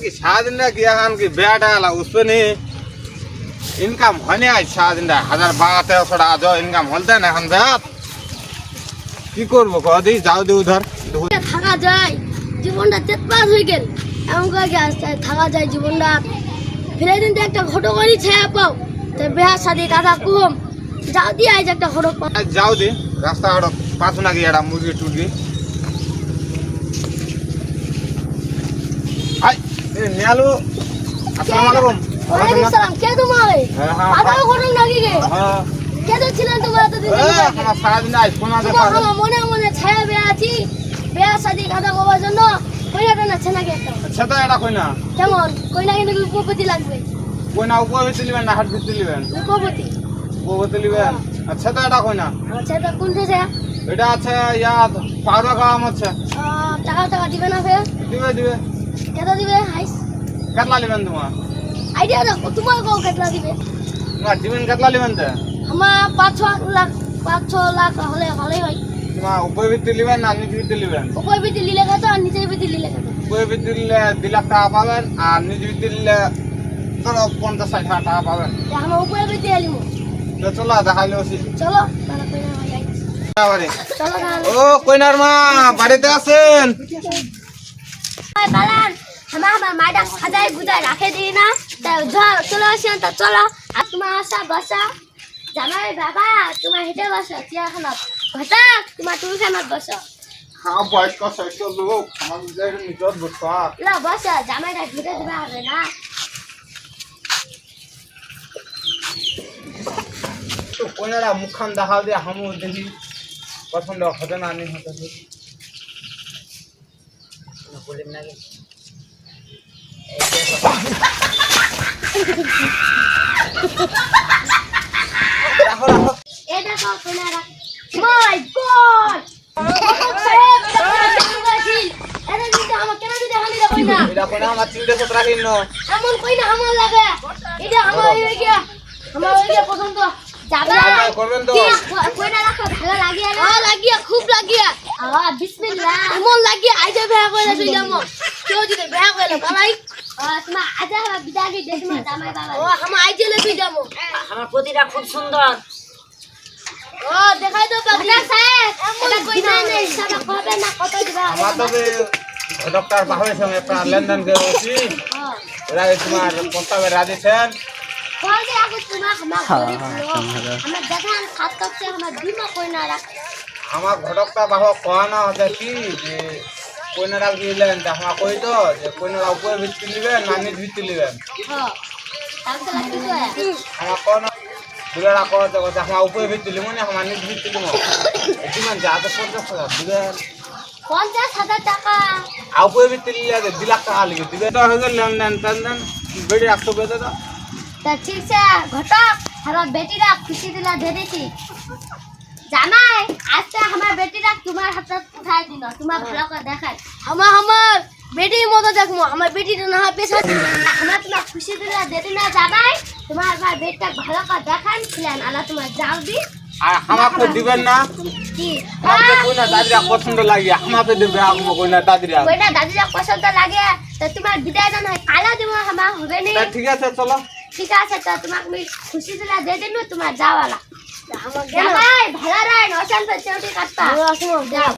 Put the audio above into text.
কি এখন কি বেড়াটা এলা উঠবে নি। ইনকাম হয়নি আজ সারাদিনটা হাজার বারো তেরোশো টাকা যাও ইনকাম হলতে না এখন বেড়াত। কি করব কদি যাও দি উধার। থাকা যায়। জীবনটা তেতপাস হয়ে গেল। এমন করে কি আসতে থাকা যায় জীবনটা? ফিরে দিন একটা ঘটো করি ছায়া পাও। তো বেহা শাদি কাদা কম। যাও দিয়ে আজ একটা ঘটো যাও দি। রাস্তা ঘাট পাথু নাকি একটা মুরগি টুরগি। নিয়ালু আসসালামু আলাইকুম। ওয়ালাইকুম সালাম কে তোমার? হ্যাঁ, হ্যাঁ, আদাও ঘটো নাকি গে হ্যাঁ কে তো ছিলেন তোমার এতদিন এ, আমার সারাদিন আজ ফোন আছে তোমার আমার মনে মনে ছায়া বেয়া আছি বেয়া শাদি কাদা করার জন্য কইনাটা না ছেনাকে একটা। সেটা এটা কই না? কেমন? কইনা কিন্তু উপপতি লাগবে। কই না উপর লিবেন না হাট ভিত্তি লিবেন। উপপতি? উপর লিবেন। আচ্ছা তো এটা কই না? আচ্ছা তা কোনটা ছায়া এটা আছে ইয়া পাউডা কাম আছে টাকা টাকা দিবে না ফের? দিবে দিবে। কেটা দিবে? হাইস। কেতলা লিবেন তোমার আইডিয়া দেখো তোমার কও কেটলা দিবে। তোমার দিবেন কেতলা লিবেন তো। আমার পাঁচ ছ লাখ পাঁচ ছ লাখ হলে ভালোই হয়। তোমার উপর ভিত্তি লিবেন না নিজ ভিত্তি লিবেন? উপর বিধি লিলে কত আর নিচের বিধি লিলে কত উপর ভিত্তি লিলে দুই লাখ টাকা পাবেন আর নিজ ভিত্তি লিলে ধরো পঞ্চাশ ষাট হাজার টাকা পাবেন। আমার উপরে বিধি আলিমু তো চলো দেখাইলে ওসি চলো ও কইনার মা বাড়িতে আছেন? আমার আমার মাইটা সাজাই গুজাই রাখে দিই না। তা ধর চলে আসেন তা চলো। আর তোমার আসা বসা। জামাই বাবা তোমার হেঁটে বসো চিয়াখানাত ঘটা তোমার টুলখানাত বসো? হ্যাঁ বয়স্ক শৈত্য লোক আমার নিজের বসা। ল বসো জামাইটা ঘুরে দেবে হবে না। কইনারা মুখখান দেখা দিয়ে দেখি। পছন্দ হবে না আমি হতে বলিম না এমন কই না আমার লাগে এটা আমার হয়ে আমার হয়ে পছন্দ যাবে যাবে, লাগিয়া না হ্যাঁ লাগিয়া খুব লাগিয়া আ বিসমিল্লাহ এমন লাগিয়া আইজে বেয়া কইলা তুই যাম কেউ যদি বেয়া কইলা বাবা। ও আমার প্রতিটা খুব সুন্দর। ও দেখাই তো বাকি সাহেব এটা কই না নেই সাদা না কত দিবা ডক্টর বাহের সঙ্গে আপনার লেনদেন করেছি হ্যাঁ ওরা তোমার প্রস্তাবে কবে আমার ঘটকটা বাহ কহানো হচ্ছে কি যে কইনারা দিলেন যে আমার কই তো? যে কইনারা উপরে ভিত্তি নিবেন না নিজ ভিত্তি নিবেন? আমার কোন কো তো যে আমার উপরে ভিত্তি লিমো না আমার নিজ ভিত্তি লিমো এটি মানে যা তো পঞ্চাশ হাজার দিবেন। পঞ্চাশ হাজার টাকা। উপরে ভিত্তি নিলে দুই লাখ টাকা লিখে দিবে তো হয়ে গেল লেনদেন টেনদেন বেড়ে ঠিক আছে ঘটক আমার বেটিরা খুশি দিলা দে দেখি। জামাই আজকে আমার বেটিরা তোমার হাতে উঠাই দিল। তোমার ভালো করে দেখাই। আমার আমার বেটির মতো দেখব আমার বেটিটা না হয় পেছন আমার তোমার খুশি দিলা দেতে না তোমার আমার বেটিটা ভালো করে দেখান ছিলেন আলা তোমার যাও দি। আর আমাকে দিবেন না? দাদিরা পছন্দ লাগে। আমাকে দিবে আমাকে কইনা দাদিরা ওইটা দাদিরা পছন্দ লাগে। তো তোমার বিদায় না হয় কালা দিব আমার হবে না ঠিক আছে চলো। ঠিক আছে তো তোমাকে আমি খুশি দিলা দিয়ে দিন তোমার যাওয়ালা ভালো রায় নশান্ত চেউটি কাটতা যাও